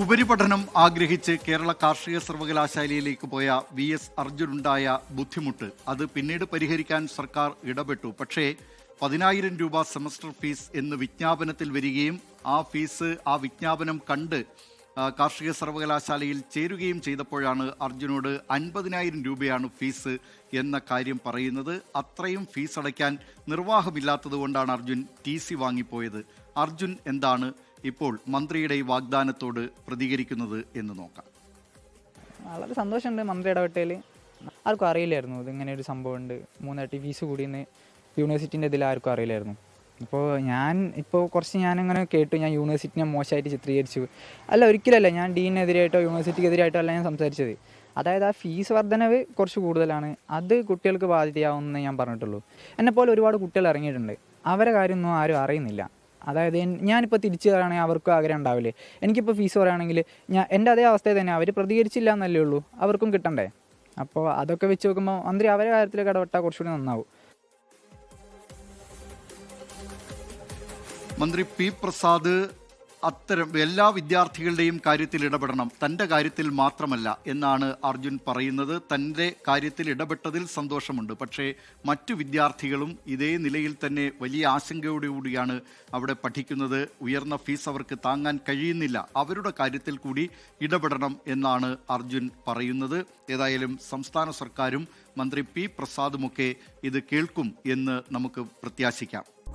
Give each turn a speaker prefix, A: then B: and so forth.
A: ഉപരിപഠനം ആഗ്രഹിച്ച് കേരള കാർഷിക സർവകലാശാലയിലേക്ക് പോയ വി എസ് അർജുനുണ്ടായ ബുദ്ധിമുട്ട്. അത് പിന്നീട് പരിഹരിക്കാൻ സർക്കാർ ഇടപെട്ടു. പക്ഷേ പതിനായിരം രൂപ സെമസ്റ്റർ ഫീസ് എന്ന് വിജ്ഞാപനത്തിൽ വരികയും ആ ഫീസ് ആ വിജ്ഞാപനം കണ്ട് കാർഷിക സർവകലാശാലയിൽ ചേരുകയും ചെയ്തപ്പോഴാണ് അർജുനോട് അൻപതിനായിരം രൂപയാണ് ഫീസ് എന്ന കാര്യം പറയുന്നത്. അത്രയും ഫീസ് അടയ്ക്കാൻ നിർവാഹമില്ലാത്തതുകൊണ്ടാണ് അർജുൻ ടി സി വാങ്ങിപ്പോയത്. അർജുൻ എന്താണ് ഇപ്പോൾ മന്ത്രിയുടെ ഈ വാഗ്ദാനത്തോട് പ്രതികരിക്കുന്നത് എന്ന് നോക്കാം.
B: വളരെ സന്തോഷമുണ്ട് മന്ത്രി ഇടപെട്ടതിൽ ആർക്കും അറിയില്ലായിരുന്നു ഇതിങ്ങനെ ഒരു സംഭവം ഉണ്ട് മൂന്നായിട്ട് ഫീസ് കൂടിയെന്ന് യൂണിവേഴ്സിറ്റിന്റെ ഇതിൽ ആർക്കും അറിയില്ലായിരുന്നു. അപ്പോൾ ഞാൻ ഇപ്പോൾ കുറച്ച് ഞാനിങ്ങനെ കേട്ടു ഞാൻ യൂണിവേഴ്സിറ്റിനെ മോശമായിട്ട് ചിത്രീകരിച്ചു. അല്ല ഒരിക്കലല്ല ഞാൻ ഡീനെതിരായിട്ടോ യൂണിവേഴ്സിറ്റിക്കെതിരായിട്ടോ അല്ല ഞാൻ സംസാരിച്ചത്. അതായത് ആ ഫീസ് വർധനവ് കുറച്ച് കൂടുതലാണ്. അത് കുട്ടികൾക്ക് ബാധ്യതയാവുമെന്ന് ഞാൻ പറഞ്ഞിട്ടുള്ളൂ. എന്നെപ്പോലെ ഒരുപാട് കുട്ടികൾ ഇറങ്ങിയിട്ടുണ്ട്. അവരെ കാര്യമൊന്നും ആരും അറിയുന്നില്ല. അതായത് ഞാനിപ്പോൾ തിരിച്ചു തരാണെങ്കിൽ അവർക്കും ആഗ്രഹം ഉണ്ടാവില്ലേ? എനിക്കിപ്പോൾ ഫീസ് പറയുകയാണെങ്കിൽ ഞാൻ എന്റെ അതേ അവസ്ഥയിൽ തന്നെ അവർ പ്രതികരിച്ചില്ല എന്നല്ലേ ഉള്ളൂ. അവർക്കും കിട്ടണ്ടേ? അപ്പോൾ അതൊക്കെ വെച്ച് നോക്കുമ്പോൾ മന്ത്രി അവരെ കാര്യത്തിലേക്ക് ഇടപെട്ടാൽ കുറച്ചുകൂടി നന്നാവും.
A: മന്ത്രി പി പ്രസാദ് അത്തരം എല്ലാ വിദ്യാർത്ഥികളുടെയും കാര്യത്തിൽ ഇടപെടണം. തന്റെ കാര്യത്തിൽ മാത്രമല്ല എന്നാണ് അർജുൻ പറയുന്നത്. തന്റെ കാര്യത്തിൽ ഇടപെട്ടതിൽ സന്തോഷമുണ്ട്. പക്ഷേ മറ്റു വിദ്യാർത്ഥികളും ഇതേ നിലയിൽ തന്നെ വലിയ ആശങ്കയോടുകൂടിയാണ് അവിടെ പഠിക്കുന്നത്. ഉയർന്ന ഫീസ് അവർക്ക് താങ്ങാൻ കഴിയുന്നില്ല. അവരുടെ കാര്യത്തിൽ കൂടി ഇടപെടണം എന്നാണ് അർജുൻ പറയുന്നത്. ഏതായാലും സംസ്ഥാന സർക്കാരും മന്ത്രി പി പ്രസാദുമൊക്കെ ഇത് കേൾക്കും എന്ന് നമുക്ക് പ്രത്യാശിക്കാം.